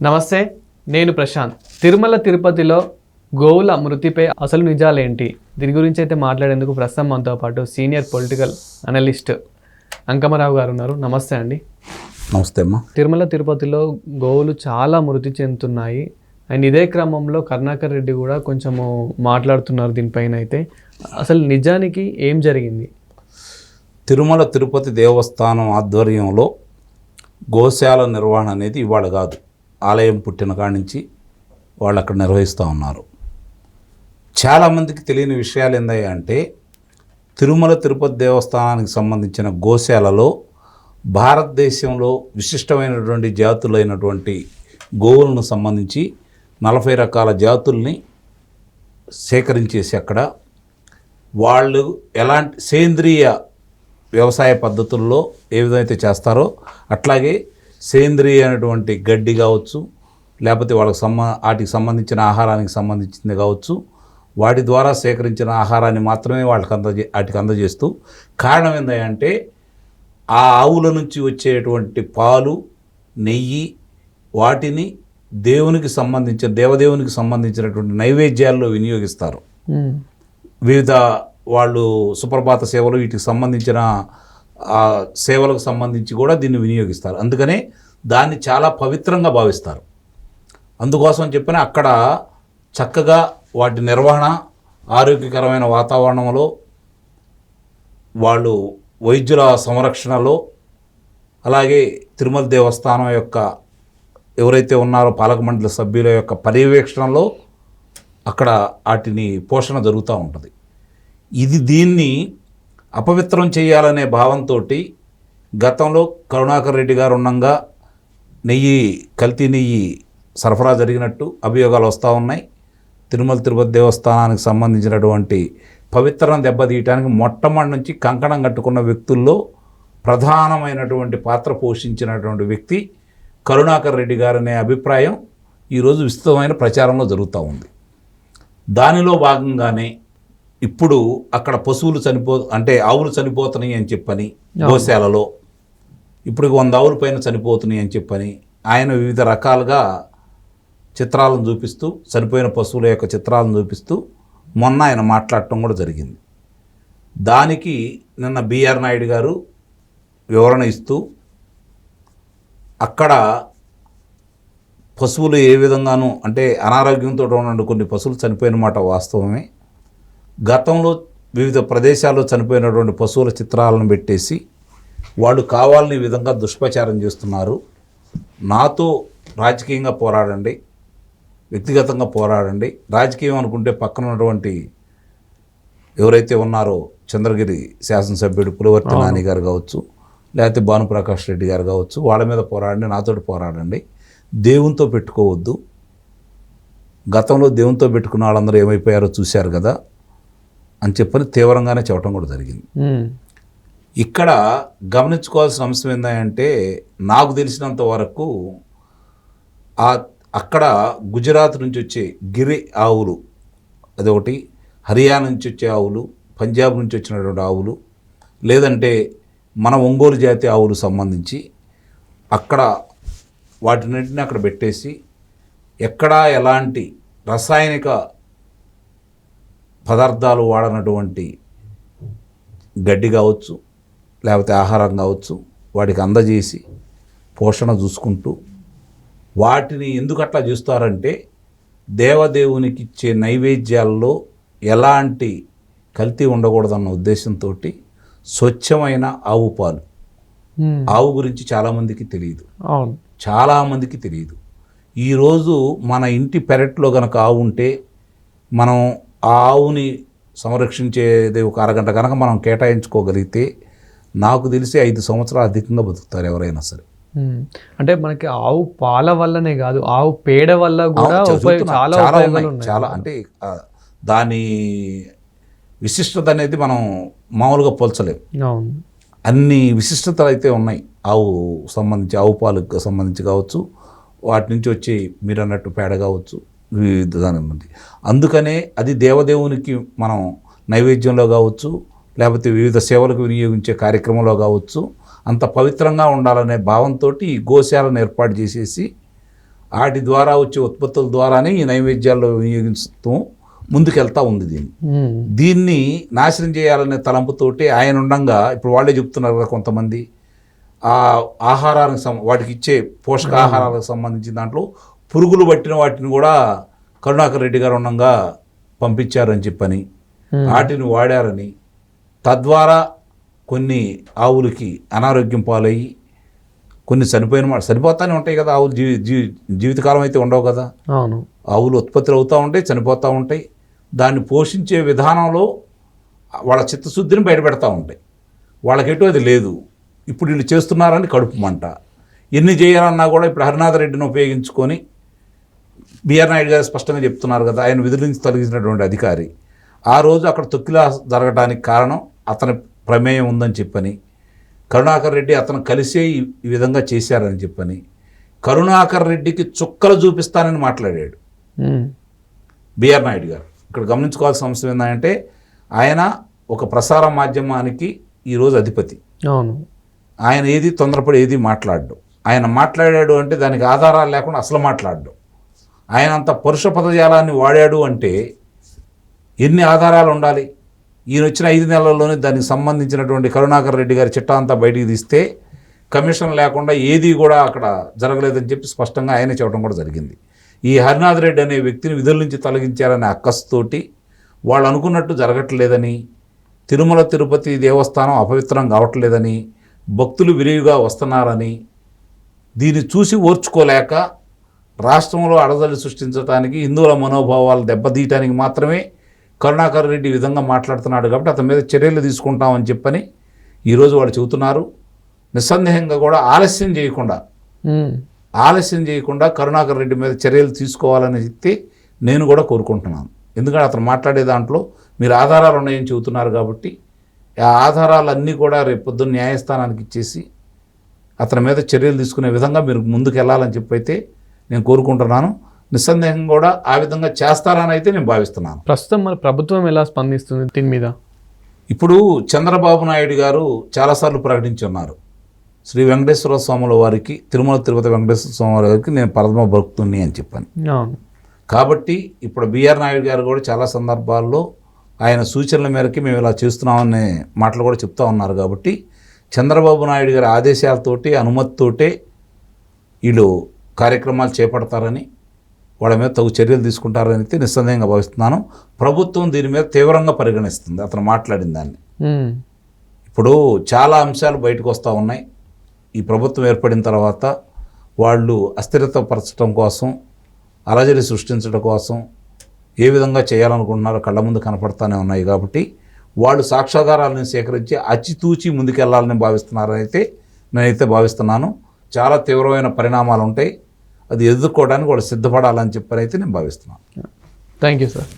నమస్తే నేను ప్రశాంత్. తిరుమల తిరుపతిలో గోవుల మృతిపై అసలు నిజాలేంటి? దీని గురించి అయితే మాట్లాడేందుకు ప్రస్తుతం మనతో పాటు సీనియర్ పొలిటికల్ అనలిస్ట్ అంకమరావు గారు ఉన్నారు. నమస్తే అండి. నమస్తే అమ్మా. తిరుమల తిరుపతిలో గోవులు చాలా మృతి చెందుతున్నాయి. అండ్ ఇదే క్రమంలో కరుణాకర్ రెడ్డి కూడా కొంచెము మాట్లాడుతున్నారు దీనిపైన అయితే అసలు నిజానికి ఏం జరిగింది? తిరుమల తిరుపతి దేవస్థానం ఆధ్వర్యంలో గోశాల నిర్వహణ అనేది ఇవాళ కాదు. ఆలయం పుట్టిన కాడి నుంచి వాళ్ళు అక్కడ నిర్వహిస్తూ ఉన్నారు. చాలామందికి తెలియని విషయాలు ఏందయ్యా అంటే తిరుమల తిరుపతి దేవస్థానానికి సంబంధించిన గోశాలలో భారతదేశంలో విశిష్టమైనటువంటి జాతులైనటువంటి గోవులను సంబంధించి నలభై రకాల జాతుల్ని సేకరించేసి అక్కడ వాళ్ళు ఎలాంటి సేంద్రియ వ్యవసాయ పద్ధతుల్లో ఏ విధమైతే చేస్తారో అట్లాగే సేంద్రియ అయినటువంటి గడ్డి కావచ్చు లేకపోతే వాళ్ళకి సంబ వాటికి సంబంధించిన ఆహారానికి సంబంధించింది కావచ్చు వాటి ద్వారా సేకరించిన ఆహారాన్ని మాత్రమే వాళ్ళకి అందజే వాటికి అందజేస్తూ కారణం ఏంటంటే ఆ ఆవుల నుంచి వచ్చేటువంటి పాలు నెయ్యి వాటిని దేవునికి సంబంధించిన దేవదేవునికి సంబంధించినటువంటి నైవేద్యాల్లో వినియోగిస్తారు. వివిధ వాళ్ళు సుప్రభాత సేవలు వీటికి సంబంధించిన సేవలకు సంబంధించి కూడా దీన్ని వినియోగిస్తారు. అందుకనే దాన్ని చాలా పవిత్రంగా భావిస్తారు. అందుకోసం చెప్పిన అక్కడ చక్కగా వాటి నిర్వహణ ఆరోగ్యకరమైన వాతావరణంలో వాళ్ళు వైద్యుల సంరక్షణలో అలాగే తిరుమల దేవస్థానం యొక్క ఎవరైతే ఉన్నారో పాలక మండలి సభ్యుల యొక్క పర్యవేక్షణలో అక్కడ వాటిని పోషణ జరుగుతూ ఉంటుంది. ఇది దీన్ని అపవిత్రం చేయాలనే భావంతో గతంలో కరుణాకర్ రెడ్డి గారు ఉండగా నెయ్యి కల్తీ నెయ్యి సరఫరా జరిగినట్టు అభియోగాలు వస్తూ ఉన్నాయి. తిరుమల తిరుపతి దేవస్థానానికి సంబంధించినటువంటి పవిత్రను దెబ్బతీయటానికి మొట్టమొదటి నుంచి కంకణం కట్టుకున్న వ్యక్తుల్లో ప్రధానమైనటువంటి పాత్ర పోషించినటువంటి వ్యక్తి కరుణాకర్ రెడ్డి గారనే అభిప్రాయం ఈరోజు విస్తృతమైన ప్రచారంలో జరుగుతూ ఉంది. దానిలో భాగంగానే ఇప్పుడు అక్కడ పశువులు చనిపో అంటే ఆవులు చనిపోతున్నాయి అని చెప్పని గోశాలలో ఇప్పుడు వంద ఆవుల పైన చనిపోతున్నాయి అని చెప్పని ఆయన వివిధ రకాలుగా చిత్రాలను చూపిస్తూ చనిపోయిన పశువుల యొక్క చిత్రాలను చూపిస్తూ మొన్న ఆయన మాట్లాడటం కూడా జరిగింది. దానికి నిన్న బిఆర్ నాయుడు గారు వివరణ ఇస్తూ అక్కడ పశువులు ఏ విధంగానూ అంటే అనారోగ్యంతో ఉన్న కొన్ని పశువులు చనిపోయిన మాట వాస్తవమే. గతంలో వివిధ ప్రదేశాల్లో చనిపోయినటువంటి పశువుల చిత్రాలను పెట్టేసి వాళ్ళు కావాలని విధంగా దుష్ప్రచారం చేస్తున్నారు. నాతో రాజకీయంగా పోరాడండి. వ్యక్తిగతంగా పోరాడండి. రాజకీయం అనుకుంటే పక్కన ఉన్నటువంటి ఎవరైతే ఉన్నారో చంద్రగిరి శాసనసభ్యుడు పులివర్తి నాని గారు కావచ్చు లేకపోతే భానుప్రకాష్ రెడ్డి గారు కావచ్చు వాళ్ళ మీద పోరాడండి నాతోటి పోరాడండి. దేవునితో పెట్టుకోవద్దు. గతంలో దేవునితో పెట్టుకున్న వాళ్ళందరూ ఏమైపోయారో చూశారు కదా. అని చెప్పని తీవ్రంగానే చెప్పడం కూడా జరిగింది. ఇక్కడ గమనించుకోవాల్సిన అంశం ఏంటంటే నాకు తెలిసినంత వరకు ఆ అక్కడ గుజరాత్ నుంచి వచ్చే గిరి ఆవులు అదొకటి హర్యానా నుంచి వచ్చే ఆవులు పంజాబ్ నుంచి వచ్చినటువంటి ఆవులు లేదంటే మన ఒంగోలు జాతి ఆవులు సంబంధించి అక్కడ వాటిన్నింటిని అక్కడ పెట్టేసి ఎక్కడా ఎలాంటి రసాయనిక పదార్థాలు వాడనటువంటి గడ్డి కావచ్చు లేకపోతే ఆహారం కావచ్చు వాటికి అందజేసి పోషణ చూసుకుంటూ వాటిని ఎందుకు అట్లా చేస్తారంటే దేవదేవునికి ఇచ్చే నైవేద్యాల్లో ఎలాంటి కల్తీ ఉండకూడదన్న ఉద్దేశంతో స్వచ్ఛమైన ఆవు పాలు. ఆవు గురించి చాలామందికి తెలియదు. చాలామందికి తెలియదు. ఈరోజు మన ఇంటి పెరట్లో కనుక ఆవు ఉంటే మనం ఆవుని సంరక్షించేది ఒక అరగంట కనుక మనం కేటాయించుకోగలిగితే నాకు తెలిసి ఐదు సంవత్సరాలు అధికంగా బతుకుతారు ఎవరైనా సరే. అంటే మనకి ఆవు పాల వల్లనే కాదు ఆవు పేడ వల్ల కూడా. చాలా ఉన్నాయి చాలా అంటే దాని విశిష్టత అనేది మనం మామూలుగా పోల్చలేం అవును అన్ని విశిష్టతలు అయితే ఉన్నాయి ఆవు సంబంధించి ఆవు పాలకు సంబంధించి కావచ్చు వాటి నుంచి వచ్చి మీరు అన్నట్టు పేడ కావచ్చు వివిధ దాని నుండి అందుకనే అది దేవదేవునికి మనం నైవేద్యంలో కావచ్చు లేకపోతే వివిధ సేవలకు వినియోగించే కార్యక్రమంలో కావచ్చు అంత పవిత్రంగా ఉండాలనే భావంతో ఈ గోశాలను ఏర్పాటు చేసేసి వాటి ద్వారా వచ్చే ఉత్పత్తుల ద్వారానే ఈ నైవేద్యాల్లో వినియోగిస్తూ ముందుకెళ్తా ఉంది దీన్ని. దీన్ని నాశనం చేయాలనే తలంపుతోటి ఆయన ఉండంగా ఇప్పుడు వాళ్ళే చెప్తున్నారు కదా కొంతమంది ఆ ఆహారానికి సం వాటికి ఇచ్చే పోషకాహారాలకు సంబంధించిన దాంట్లో పురుగులు పట్టిన వాటిని కూడా కరుణాకర్ రెడ్డి గారు ఉండంగా పంపించారని చెప్పని ఉమ్, వాటిని వాడారని తద్వారా కొన్ని ఆవులకి అనారోగ్యం పాలయ్యి కొన్ని చనిపోయిన చనిపోతానే ఉంటాయి కదా ఆవులు జీవి జీవి జీవితకాలం అయితే ఉండవు కదా. అవును. ఆవులు ఉత్పత్తులు అవుతూ ఉంటాయి చనిపోతూ ఉంటాయి. దాన్ని పోషించే విధానంలో వాళ్ళ చిత్తశుద్ధిని బయటపెడతా ఉంటాయి. వాళ్ళకెటు అది లేదు. ఇప్పుడు వీళ్ళు చేస్తున్నారని కడుపు మంట. ఎన్ని చేయాలన్నా కూడా ఇప్పుడు హరినాథ రెడ్డిని ఉపయోగించుకొని బిఆర్ నాయుడు గారు స్పష్టంగా చెప్తున్నారు కదా ఆయన విధుల నుంచి తొలగించినటువంటి అధికారి. ఆ రోజు అక్కడ తొక్కిలా జరగడానికి కారణం అతని ప్రమేయం ఉందని చెప్పని కరుణాకర్ రెడ్డి అతను కలిసే ఈ విధంగా చేశారని చెప్పని కరుణాకర్ రెడ్డికి చుక్కలు చూపిస్తానని మాట్లాడాడు. బిఆర్ నాయుడు గారు. ఇక్కడ గమనించుకోవాల్సిన అంశం ఏంటంటే ఆయన ఒక ప్రసార మాధ్యమానికి ఈరోజు అధిపతి. అవును. ఆయన ఏది తొందరపడి ఏది మాట్లాడు ఆయన మాట్లాడాడు అంటే దానికి ఆధారాలు లేకుండా అసలు మాట్లాడు ఆయన అంత పరుష పదజాలాన్ని వాడాడు అంటే ఎన్ని ఆధారాలు ఉండాలి? ఈయన వచ్చిన ఐదు నెలల్లోనే దానికి సంబంధించినటువంటి కరుణాకర్ రెడ్డి గారి చిట్టా అంతా బయటికి తీస్తే కమిషన్ లేకుండా ఏది కూడా అక్కడ జరగలేదని చెప్పి స్పష్టంగా ఆయనే చెప్పడం కూడా జరిగింది. ఈ హరినాథ్ రెడ్డి అనే వ్యక్తిని విధుల నుంచి తొలగించారనే అక్కస్తోటి వాళ్ళు అనుకున్నట్టు జరగట్లేదని తిరుమల తిరుపతి దేవస్థానం అపవిత్రం కావట్లేదని భక్తులు విరివిగా వస్తున్నారని దీన్ని చూసి ఓర్చుకోలేక రాష్ట్రంలో అడదడి సృష్టించడానికి హిందువుల మనోభావాలు దెబ్బతీయటానికి మాత్రమే కరుణాకర్ రెడ్డి ఈ విధంగా మాట్లాడుతున్నాడు కాబట్టి అతని మీద చర్యలు తీసుకుంటామని చెప్పని ఈరోజు వాళ్ళు చెబుతున్నారు. నిస్సందేహంగా కూడా ఆలస్యం చేయకుండా ఆలస్యం చేయకుండా కరుణాకర్ రెడ్డి మీద చర్యలు తీసుకోవాలని చెప్తే నేను కూడా కోరుకుంటున్నాను. ఎందుకంటే అతను మాట్లాడే దాంట్లో మీరు ఆధారాలు ఉన్నాయని చెబుతున్నారు కాబట్టి ఆ ఆధారాలన్నీ కూడా రేపు పొద్దున్న న్యాయస్థానానికి ఇచ్చేసి అతని మీద చర్యలు తీసుకునే విధంగా మీరు ముందుకు వెళ్ళాలని చెప్పైతే నేను కోరుకుంటున్నాను. నిస్సందేహంగా కూడా ఆ విధంగా చేస్తారని అయితే నేను భావిస్తున్నాను. ప్రస్తుతం మన ప్రభుత్వం ఎలా స్పందిస్తుంది దీని మీద? ఇప్పుడు చంద్రబాబు నాయుడు గారు చాలాసార్లు ప్రకటించి ఉన్నారు శ్రీ వెంకటేశ్వర స్వాముల వారికి తిరుమల తిరుపతి వెంకటేశ్వర స్వామి వారికి నేను పరమ భక్తుని అని చెప్పాను. కాబట్టి ఇప్పుడు బిఆర్ నాయుడు గారు కూడా చాలా సందర్భాల్లో ఆయన సూచనల మేరకి మేము ఇలా చేస్తున్నామనే మాటలు కూడా చెప్తా ఉన్నారు కాబట్టి చంద్రబాబు నాయుడు గారి ఆదేశాలతోటి అనుమతితోటే వీళ్ళు కార్యక్రమాలు చేపడతారని వాళ్ళ మీద తగు చర్యలు తీసుకుంటారని అయితే నిస్సందేహంగా భావిస్తున్నాను. ప్రభుత్వం దీని మీద తీవ్రంగా పరిగణిస్తుంది. అతను మాట్లాడిన దాన్ని. ఇప్పుడు చాలా అంశాలు బయటకు వస్తూ ఉన్నాయి. ఈ ప్రభుత్వం ఏర్పడిన తర్వాత వాళ్ళు అస్థిరత పరచడం కోసం అలజడి సృష్టించడం కోసం ఏ విధంగా చేయాలనుకుంటున్నారో కళ్ళ ముందు కనపడతానే ఉన్నాయి కాబట్టి వాళ్ళు సాక్ష్యాధారాలను సేకరించి అచ్చితూచి ముందుకెళ్ళాలని భావిస్తున్నారని అయితే నేనైతే భావిస్తున్నాను. చాలా తీవ్రమైన పరిణామాలు ఉంటాయి. అది ఎదుర్కోవడానికి వాళ్ళు సిద్ధపడాలని చెప్పారైతే అయితే నేను భావిస్తున్నాను. Thank you sir